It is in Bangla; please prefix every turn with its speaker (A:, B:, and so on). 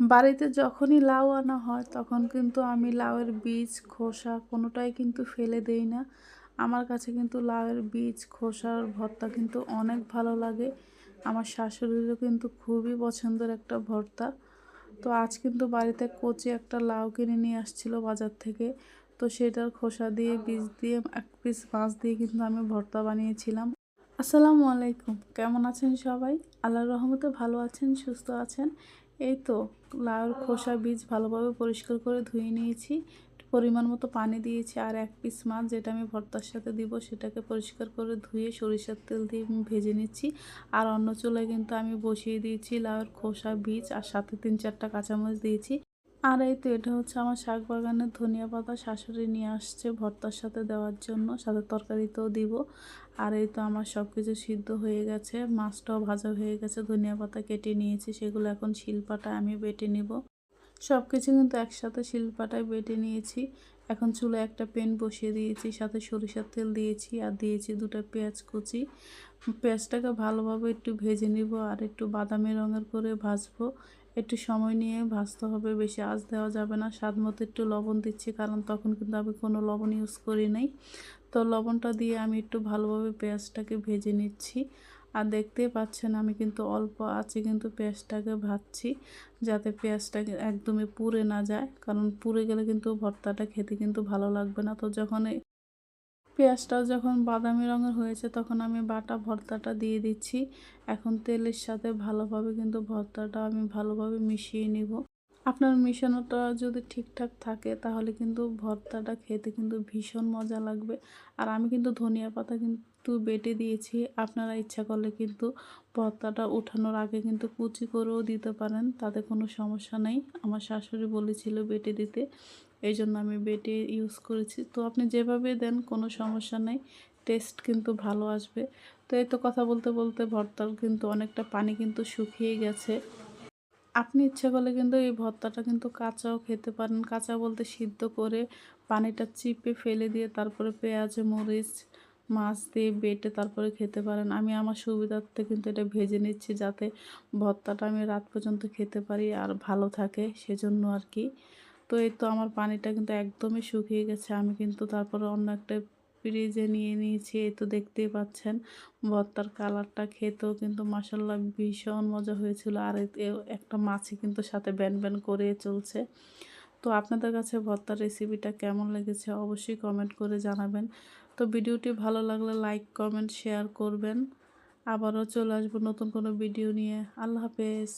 A: বাড়িতে যখনই লাউ আনা হয়, তখন কিন্তু আমি লাউয়ের বীজ, খোসা কোনোটাই কিন্তু ফেলে দেই না। আমার কাছে কিন্তু লাউয়ের বীজ, খোসার ভর্তা কিন্তু অনেক ভালো লাগে। আমার শাশুড়িরও কিন্তু খুবই পছন্দের একটা ভর্তা। তো আজ কিন্তু বাড়িতে কচি একটা লাউ কিনে নিয়ে আসছিল বাজার থেকে। তো সেটার খোসা দিয়ে, বীজ দিয়ে, এক পিস মাছ দিয়ে কিন্তু আমি ভর্তা বানিয়েছিলাম। আসসালামু আলাইকুম, কেমন আছেন সবাই? আল্লাহর রহমতে ভালো আছেন, সুস্থ আছেন। এই তো লাউর খোসা বীজ ভালোভাবে পরিষ্কার করে ধুয়ে নিয়েছি। পরিমাণ মতো পানি দিয়েছি আর এক পিস মাছ যেটা আমি ভর্তার সাথে দিব সেটাকে পরিষ্কার করে ধুয়ে সরিষার তেল দিয়ে ভেজে নিচ্ছি। আর অন্য চুলায় কিন্তু আমি বসিয়ে দিয়েছি লাউর খোসা বীজ আর সাথে তিন চারটা কাঁচামরিচ দিয়েছি। আর এই তো এটা হচ্ছে আমার শাক বাগানের ধনিয়া পাতা শাশুড়ি নিয়ে আসছে ভর্তার সাথে দেওয়ার জন্য, সাথে তরকারিতেও দিব। আর এই তো আমার সব কিছু সিদ্ধ হয়ে গেছে, মাছটাও ভাজা হয়ে গেছে, ধনিয়া পাতা কেটে নিয়েছি, সেগুলো এখন শিলপাটায় আমি বেটে নিব। সব কিছু কিন্তু একসাথে শিলপাটায় বেটে নিয়েছি। এখন চুলে একটা পেন বসিয়ে দিয়েছি, সাথে সরিষার তেল দিয়েছি আর দিয়েছি দুটো পেঁয়াজ কুচি। পেঁয়াজটাকে ভালোভাবে একটু ভেজে নিব আর একটু বাদামি রঙের করে ভাজবো। একটু সময় নিয়ে ভাজতে হবে, বেশি আঁচ দেওয়া যাবে না। স্বাদ মতো একটু লবণ দিচ্ছি, কারণ তখন কিন্তু আমি কোনো লবণ ইউজ করি নাই। তো লবণটা দিয়ে আমি একটু ভালোভাবে পেঁয়াজটাকে ভেজে নিচ্ছি। আর দেখতেই পাচ্ছেন আমি কিন্তু অল্প আছে কিন্তু পেঁয়াজটাকে ভাজছি, যাতে পেঁয়াজটা একদমই পুড়ে না যায়। কারণ পুড়ে গেলে কিন্তু ভর্তাটা খেতে কিন্তু ভালো লাগবে না। তো যখন পেঁয়াজটা যখন বাদামি রঙের হয়েছে, তখন আমি বাটা ভর্তাটা দিয়ে দিচ্ছি। এখন তেলের সাথে ভালোভাবে কিন্তু ভর্তাটা আমি ভালোভাবে মিশিয়ে নিব। আপনার মিশানোটা যদি ঠিকঠাক থাকে, তাহলে কিন্তু ভর্তাটা খেতে কিন্তু ভীষণ মজা লাগবে। আর আমি কিন্তু ধনিয়া পাতা কিন্তু বেটে দিয়েছি। আপনারা ইচ্ছা করলে কিন্তু ভর্তাটা উঠানোর আগে কিন্তু কুচি করেও দিতে পারেন, তাতে কোনো সমস্যা নেই। আমার শাশুড়ি বলেছিল বেটে দিতে। এই জন্য আমি বেটে ইউজ করেছি। তো আপনি যেভাবে দেন, কোনো সমস্যা নেই। টেস্ট কিন্তু ভালো আসবে। তো এই তো কথা বলতে বলতে ভর্তার কিন্তু অনেকটা পানি কিন্তু শুকিয়ে গেছে। আপনি ইচ্ছে করলে কিন্তু এই ভর্তাটা কিন্তু কাঁচাও খেতে পারেন। কাঁচা বলতে সিদ্ধ করে পানিটা চিপে ফেলে দিয়ে তারপরে পেঁয়াজ, মরিচ, মাছ দিয়ে বেটে তারপরে খেতে পারেন। আমি আমার সুবিধার্থে কিন্তু এটা ভেজে নিচ্ছি যাতে ভর্তাটা আমি রাত পর্যন্ত খেতে পারি আর ভালো থাকে সেজন্য আর কি। তো এই তো আমার পানিটা কিন্তু একদমই শুকিয়ে গেছে। আমি কিন্তু তারপরে অন্য একটা ফ্রিজে নিয়ে নিয়েছি, এই তো দেখতেই পাচ্ছেন। ভর্তার কালারটা খেতেও কিন্তু মাসাল্লাহ ভীষণ মজা হয়েছিল। আর একটা মাছি কিন্তু সাথে ব্যান ব্যান করে চলছে। তো আপনাদের কাছে ভর্তার রেসিপিটা কেমন লেগেছে অবশ্যই কমেন্ট করে জানাবেন। তো ভিডিওটি ভালো লাগলে লাইক কমেন্ট শেয়ার করবেন। আবারও চলে আসব নতুন কোনো ভিডিও নিয়ে। আল্লাহ হাফেজ।